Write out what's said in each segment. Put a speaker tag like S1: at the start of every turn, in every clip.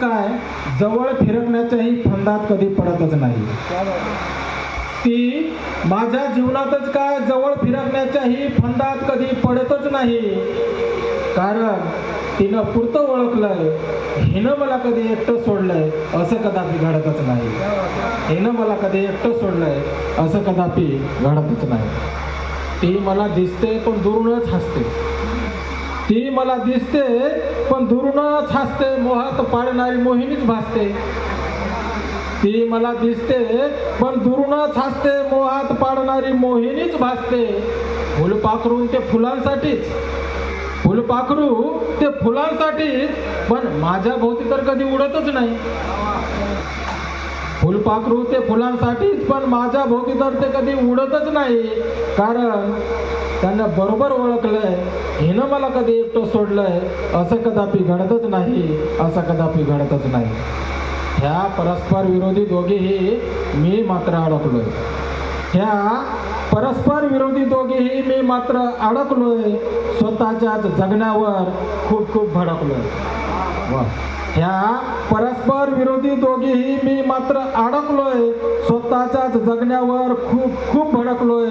S1: काय? जवळ फिरकण्याच्याही फंदात कधी पडतच नाही. ती माझ्या जीवनातच काय? जवळ फिरकण्याच्याही फंदात कधी पडतच नाही. कारण तिनं पुरतं ओळखलंय. हिनं मला कधी एकटं सोडलंय असं कदापि घडतच नाही. हिनं मला कधी एकटं सोडलंय असं कदापि घडतच नाही. ती मला दिसते पण दुरूनच हसते. ती मला दिसते पण दुरूनच हसते मोहात पाडणारी मोहिनीच भासते. ती मला दिसते पण दुरूनच हसते मोहात पाडणारी मोहिनीच भासते. फुलपाखरू ते फुलांसाठीच. फुलपाखरू ते फुलांसाठीच पण माझ्या भोवती तर कधी उडतच नाही. फुलपाखरू ते फुलांसाठीच पण माझ्या भोवती तर ते कधी उडतच नाही. कारण त्यांना बरोबर ओळखलंय. हिनं मला कधी एकटं सोडलंय? असं कदापि घडतच नाही. असं कदापि घडतच नाही. ह्या परस्पर विरोधी दोघेही मी मात्र अडकलोय. ह्या परस्पर विरोधी दोघेही मी मात्र अडकलोय. स्वतःच्याच जगण्यावर खूप खूप भडकलोय. वा. ह्या परस्पर विरोधी दोघेही मी मात्र अडकलोय. स्वतःच्याच जगण्यावर खूप खूप भडकलोय.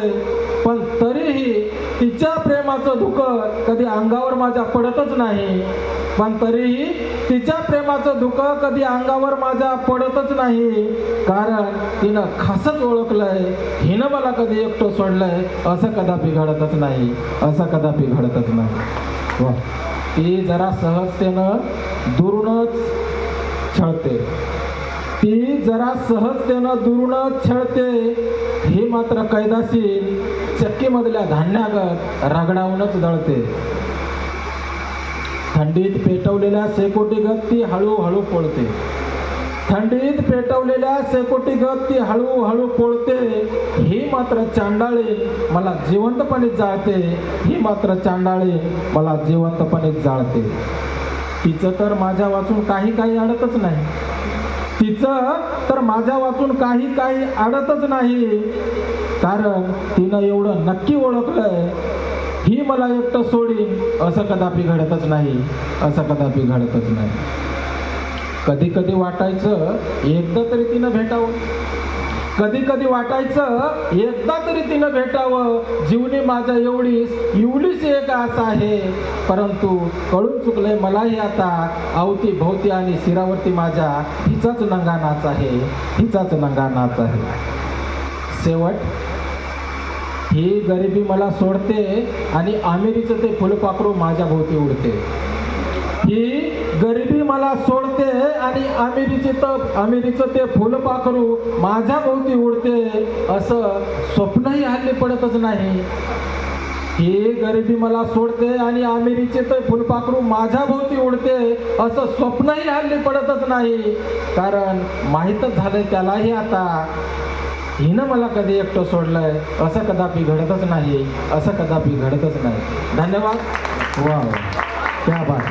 S1: पण तरीही तिच्या प्रेमाचं दुःख कधी अंगावर माझ्या पडतच नाही. पण तरीही तिच्या प्रेमाचं दुःख कधी अंगावर माझ्या पडतच नाही. कारण तिनं खासच ओळखलंय. हिनं मला कधी एकटं सोडलंय. असं कदापि घडतच नाही. असं कदापि घडतच नाही. वा. ती जरा सहजतेनं दुरूनच छळते. ती जरा सहजतेनं दुरूनच छळते. हे मात्र कैदाशील चक्कीमधल्या धान्यागत रगडावूनच दळते. थंडीत पेटवलेल्या शेकोटीगत ती हळूहळू पोळते. थंडीत पेटवलेल्या शेकोटीगत ती हळूहळू पोळते. ही मात्र चांडाळी मला जिवंतपणे जाळते. ही मात्र चांडाळी मला जिवंतपणे जाळते. तिचं तर माझ्या वाचून काही काही अडतच नाही. तिचं तर माझ्या वाचून काही काही अडतच नाही. कारण तिनं एवढं नक्की ओळखलंय. ही मला एकटं सोडीन. असं कदापि घडतच नाही. असं कदापि घडतच नाही. कधी कधी वाटायचं एकदा तरी तिनं भेटावं. कधी कधी वाटायचं एकदा तरी तिनं भेटावं. जीवनी माझ्या एवढीच एवढीच एक असं आहे. परंतु कळून चुकलंय मलाही आता अवती भोवती आणि शिरावरती माझ्या हिचाच नंगानाच आहे हिचाच नंगानाच आहे. शेवट ही गरिबी मला सोडते आणि अमेरीचं ते फुलपाखरू माझ्या भोवती उडते. ही गरिबी मला सोड आणि आमिरीचे तर आमिरीचं ते फुलपाखरू माझ्या भोवती उडते असं स्वप्नही हल्ली पडतच नाही. ही गरिबी मला सोडते आणि आमिरीचे तर फुलपाखरू माझ्या भोवती उडते असं स्वप्नही हल्ली पडतच नाही. कारण माहीतच झालंय त्यालाही आता. हिनं मला कधी एकटं सोडलंय असं कदापि घडतच नाही असं कदापि घडतच नाही. धन्यवाद. वा त्या बात